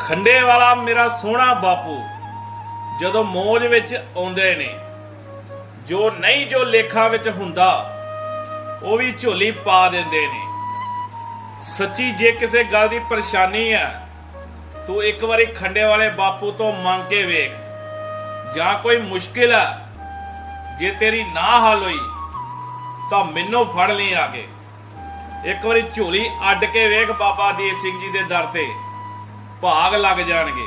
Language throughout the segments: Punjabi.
ਖੰਡੇ ਵਾਲਾ ਮੇਰਾ ਸੋਹਣਾ ਬਾਪੂ ਜਦੋਂ ਮੌਜ ਵਿੱਚ ਆਉਂਦੇ ਨੇ, ਜੋ ਨਹੀਂ ਜੋ ਲੇਖਾਂ ਵਿੱਚ ਹੁੰਦਾ, ਉਹ ਵੀ ਝੋਲੀ ਪਾ ਦਿੰਦੇ ਨੇ। ਸੱਚੀ ਜੇ ਕਿਸੇ ਗੱਲ ਦੀ ਪਰੇਸ਼ਾਨੀ ਹੈ ਤੂੰ ਇੱਕ ਵਾਰੀ ਖੰਡੇ ਵਾਲੇ ਬਾਪੂ ਤੋਂ ਮੰਗ ਕੇ ਵੇਖ। ਜਾਂ ਕੋਈ ਮੁਸ਼ਕਿਲ ਆ, ਜੇ ਤੇਰੀ ਨਾ ਹੱਲ ਹੋਈ, ਤਾਂ ਮੈਨੂੰ ਫੜ ਲਈ ਆ ਕੇ। ਇੱਕ ਵਾਰੀ ਝੋਲੀ ਅੱਡ ਕੇ ਵੇਖ ਬਾਬਾ ਦੀਪ ਸਿੰਘ ਜੀ ਦੇ ਦਰ ਤੇ। ਭਾਗ ਲੱਗ ਜਾਣਗੇ।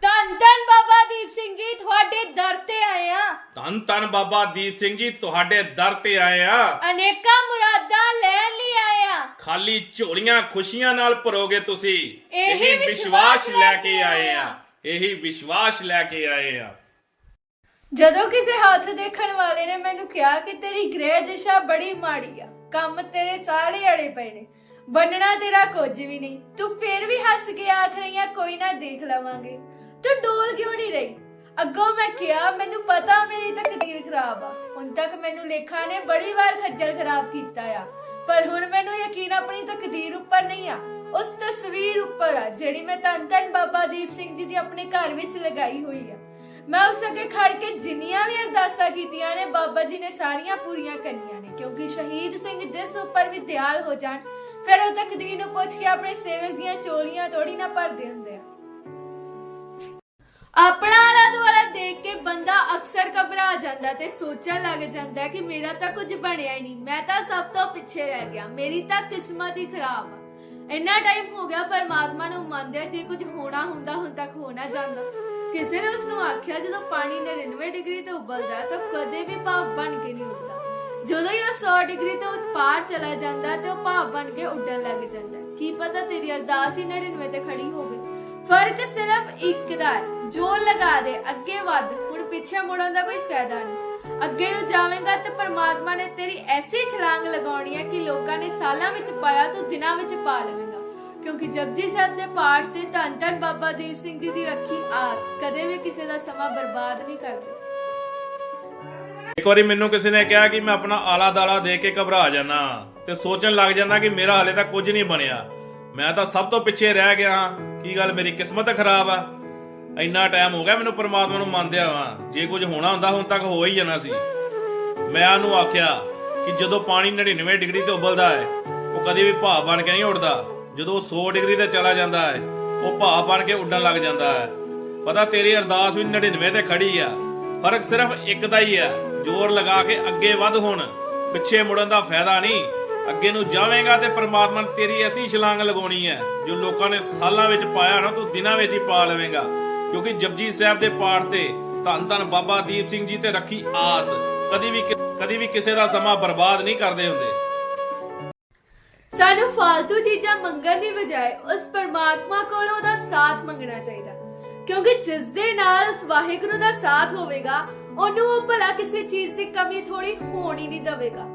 ਧੰਨ ਧੰਨ ਬਾਬਾ ਦੀਪ ਸਿੰਘ ਜੀ ਤੁਹਾਡੇ ਦਰ ਤੇ ਆਏ ਆ। ਧੰਨ ਧੰਨ ਬਾਬਾ ਦੀਪ ਸਿੰਘ ਜੀ ਤੁਹਾਡੇ ਦਰ ਤੇ ਆਏ ਆ। ਅਨੇਕਾਂ ਮੁਰਾਦਾਂ ਲੈਣ ਲਈ ਆਏ ਆ। ਖਾਲੀ ਝੋਲੀਆਂ ਖੁਸ਼ੀਆਂ ਨਾਲ ਭਰੋਗੇ ਤੁਸੀਂ। ਇਹੀ ਵਿਸ਼ਵਾਸ ਲੈ ਕੇ ਆਏ ਆ। ਇਹੀ ਵਿਸ਼ਵਾਸ ਲੈ ਕੇ ਆਏ ਆ। ਜਦੋਂ ਕਿਸੇ ਹੱਥ ਦੇਖਣ ਵਾਲੇ ਨੇ ਮੈਨੂੰ ਕਿਹਾ ਕਿ ਤੇਰੀ ਗ੍ਰਹਿ ਦਿਸ਼ਾ ਬੜੀ ਮਾੜੀ ਆ ਕੰਮ ਤੇਰੇ ਸਾਰੇ ਅੜੇ ਪਏ ਨੇ। ਬੰਨਣਾ ਤੇਰਾ ਕੁਝ ਵੀ ਨਹੀਂ। ਤੂੰ ਫੇਰ ਵੀ ਹੱਸ ਕੇ ਆਖ ਰਹੀ ਆ, ਕੋਈ ਨਾ ਦੇਖ ਲਵਾਂਗੇ। ਤੂੰ ਡੋਲ ਕਿਉਂ ਨਹੀਂ ਰਹੀ? ਅੱਗੋਂ ਮੈਂ ਕਿਹਾ, ਮੈਨੂੰ ਪਤਾ ਮੇਰੀ ਤਕਦੀਰ ਖਰਾਬ ਆ। ਹੁਣ ਤੱਕ ਮੈਨੂੰ ਲੇਖਾ ਨੇ ਬੜੀ ਵਾਰ ਖੱਜਲ ਖਰਾਬ ਕੀਤਾ ਆ। ਪਰ ਹੁਣ ਮੈਨੂੰ ਯਕੀਨ ਆਪਣੀ ਤਕਦੀਰ ਉੱਪਰ ਨਹੀਂ ਆ। ਉਸ ਤਸਵੀਰ ਉੱਪਰ ਆ, ਜਿਹੜੀ ਮੈਂ ਧੰਨ ਧੰਨ ਬਾਬਾ ਦੀਪ ਸਿੰਘ ਜੀ ਦੀ ਆਪਣੇ ਘਰ ਵਿੱਚ ਲਗਾਈ ਹੋਈ ਆ। ਮੈਂ ਉਸ ਅੱਗੇ ਖੜ ਕੇ ਜਿੰਨੀਆਂ ਵੀ ਅਰਦਾਸਾਂ ਕੀਤੀਆਂ ਨੇ, ਬਾਬਾ ਜੀ ਨੇ ਸਾਰੀਆਂ ਪੂਰੀਆਂ ਕਰੀਆਂ ਨੇ। ਕਿਉਂਕਿ ਸ਼ਹੀਦ ਸਿੰਘ ਜਿਸ ਉੱਪਰ ਵੀ ਦਿਆਲ ਹੋ ਜਾਣ ਫਿਰ ਉਹ ਤਕਦੀਰ ਨੂੰ ਪੁੱਛ ਕੇ ਆਪਣੇ ਸੇਵਕ ਦੀਆਂ ਚੋਲੀਆਂ ਥੋੜੀ ਨਾ ਭਰਦੇ ਹੁੰਦੇ ਆ। ਆਪਣਾ ਆਲਾ ਦੁਆਲਾ ਦੇਖ ਕੇ ਬੰਦਾ ਅਕਸਰ ਘਬਰਾ ਜਾਂਦਾ ਤੇ ਸੋਚਣ ਲੱਗ ਜਾਂਦਾ ਕਿ ਮੇਰਾ ਤਾਂ ਕੁਝ ਬਣਿਆ ਹੀ ਨਹੀਂ। ਮੈਂ ਤਾਂ ਸਭ ਤੋਂ ਪਿੱਛੇ ਰਹਿ ਗਿਆ। ਮੇਰੀ ਤਾਂ ਕਿਸਮਤ ਹੀ ਖਰਾਬ ਆ। ਇੰਨਾ ਟਾਈਮ ਹੋ ਗਿਆ ਪਰਮਾਤਮਾ ਨੂੰ ਮੰਨਦਿਆਂ ਜੇ ਕੁਝ ਹੋਣਾ ਹੁੰਦਾ, ਹੁਣ ਤੱਕ ਹੋਣਾ ਜਾਂਦਾ। ਕਿਸੇ ਨੇ ਉਸ ਨੂੰ ਆਖਿਆ, ਜਦੋਂ ਪਾਣੀ 99 ਡਿਗਰੀ ਤੇ ਉਬਲਦਾ ਤਾਂ ਕਦੇ ਵੀ ਭਾਪ ਬਣ ਕੇ ਨਹੀਂ ਉੱਡਦਾ ਜਦੋਂ ਹੀ ਉਹ 100 ਡਿਗਰੀ ਤੋਂ ਪਾਰ ਚਲਾ ਜਾਂਦਾ ਤੇ ਉਹ ਭਾਪ ਬਣ ਕੇ ਉੱਡਣ ਲੱਗ ਜਾਂਦਾ। ਕੀ ਪਤਾ ਤੇਰੀ ਅਰਦਾਸ ਹੀ 99 ਤੇ ਖੜੀ ਹੋਵੇ। ਫ਼ਰਕ ਸਿਰਫ ਇੱਕ ਦਾ ਜੋਰ ਲਗਾ ਦੇ, ਅੱਗੇ ਵੱਧ। ਹੁਣ ਪਿੱਛੇ ਮੁੜਨ ਦਾ ਕੋਈ ਫਾਇਦਾ ਨਹੀਂ। ਅੱਗੇ ਨੂੰ ਜਾਵੇਂਗਾ ਤੇ ਪਰਮਾਤਮਾ ਨੇ ਤੇਰੀ ਐਸੀ ਛਲਾਂਗ ਲਗਾਉਣੀ ਹੈ ਕਿ ਲੋਕਾਂ ਨੇ ਸਾਲਾਂ ਵਿੱਚ ਪਾਇਆ ਤੂੰ ਦਿਨਾਂ ਵਿੱਚ ਪਾ ਲਵੇਂਗਾ। ਕਿਉਂਕਿ ਜਪਜੀ ਸਾਹਿਬ ਦੇ ਪਾਠ ਤੇ ਧੰਨ ਧੰਨ ਬਾਬਾ ਦੀਪ ਸਿੰਘ ਜੀ ਦੀ ਰੱਖੀ ਆਸ ਕਦੇ ਵੀ ਕਿਸੇ ਦਾ ਸਮਾਂ ਬਰਬਾਦ ਨਹੀਂ ਕਰਦੇ। ਇੱਕ ਵਾਰੀ ਮੈਨੂੰ ਕਿਸੇ ਨੇ ਕਿਹਾ ਕਿ ਮੈਂ ਆਪਣਾ ਆਲਾ ਦਾਲਾ ਦੇਖ ਕੇ ਘਬਰਾ ਜਾਣਾ ਤੇ ਸੋਚਣ ਲੱਗ ਜਾਣਾ ਕਿ ਮੇਰਾ ਹਾਲੇ ਤਾਂ ਕੁਝ ਨਹੀਂ ਬਣਿਆ। ਮੈਂ ਤਾਂ ਸਭ ਤੋਂ ਪਿੱਛੇ ਰਹਿ ਗਿਆ ਹਾਂ। ਕੀ ਗੱਲ ਮੇਰੀ ਕਿਸਮਤ ਖਰਾਬ ਆ? ਇੰਨਾ ਟਾਈਮ ਹੋ ਗਿਆ ਮੈਨੂੰ ਪਰਮਾਤਮਾ ਨੂੰ ਮੰਨਦਿਆਂ ਵਾਂ ਜੇ ਕੁਝ ਹੋਣਾ ਹੁੰਦਾ, ਹੁਣ ਤੱਕ ਹੋ ਹੀ ਜਾਣਾ ਸੀ। ਮੈਂ ਉਹਨੂੰ ਆਖਿਆ ਕਿ ਜਦੋਂ ਪਾਣੀ 99 ਡਿਗਰੀ ਤੇ ਉਬਲਦਾ ਹੈ, ਉਹ ਕਦੇ ਵੀ ਭਾਪ ਬਣ ਕੇ ਨਹੀਂ ਉੱਡਦਾ। ਜਦੋਂ ਉਹ 100 ਡਿਗਰੀ ਤੇ ਚਲਾ ਜਾਂਦਾ ਹੈ, ਉਹ ਭਾਪ ਬਣ ਕੇ ਉੱਡਣ ਲੱਗ ਜਾਂਦਾ ਹੈ। ਪਤਾ ਤੇਰੀ ਅਰਦਾਸ ਵੀ 99 ਤੇ ਖੜੀ ਆ। ਫ਼ਰਕ ਸਿਰਫ ਇੱਕ ਦਾ ਹੀ ਆ ਜ਼ੋਰ ਲਗਾ ਕੇ ਅੱਗੇ ਵੱਧ ਹੁਣ। ਪਿੱਛੇ ਮੁੜਨ ਦਾ ਫਾਇਦਾ ਨਹੀਂ। ਅੱਗੇ ਨੂੰ ਜਾਵੇਂਗਾ ਤੇ ਪ੍ਰਮਾਤਮਾ ਨੇ ਤੇਰੀ ਐਸੀ ਛਲਾਂਗ ਲਗਾਉਣੀ ਹੈ, ਜੋ ਲੋਕਾਂ ਨੇ ਸਾਲਾਂ ਵਿੱਚ ਪਾਇਆ ਨਾ, ਤੂੰ ਦਿਨਾਂ ਵਿੱਚ ਹੀ ਪਾ ਲਵੇਂਗਾ। ਕਿਉਂਕਿ ਜਪਜੀ ਸਾਹਿਬ ਦੇ ਪਾਠ ਤੇ ਧੰਨ ਧੰਨ ਬਾਬਾ ਦੀਪ ਸਿੰਘ ਜੀ ਤੇ ਰੱਖੀ ਆਸ। ਕਦੀ ਵੀ ਕਦੀ ਵੀ ਕਿਸੇ ਦਾ ਸਮਾਂ ਬਰਬਾਦ ਨਹੀਂ ਕਰਦੇ ਹੁੰਦੇ। ਸਾਨੂੰ ਫालतू ਚੀਜ਼ਾਂ ਮੰਗਣ ਦੀ ਬਜਾਏ ਉਸ ਪਰਮਾਤਮਾ ਕੋਲੋਂ ਉਹਦਾ ਸਾਥ ਮੰਗਣਾ ਚਾਹੀਦਾ। ਕਿਉਂਕਿ ਜਿਸ ਦੇ ਨਾਲ ਉਸ ਵਾਹਿਗੁਰੂ ਦਾ ਸਾਥ ਹੋਵੇਗਾ, ਉਹਨੂੰ ਉਹ ਭਲਾ ਕਿਸੇ ਚੀਜ਼ ਦੀ ਕਮੀ ਥੋੜੀ ਹੋਣ ਹੀ ਨਹੀਂ ਦੇਵੇਗਾ।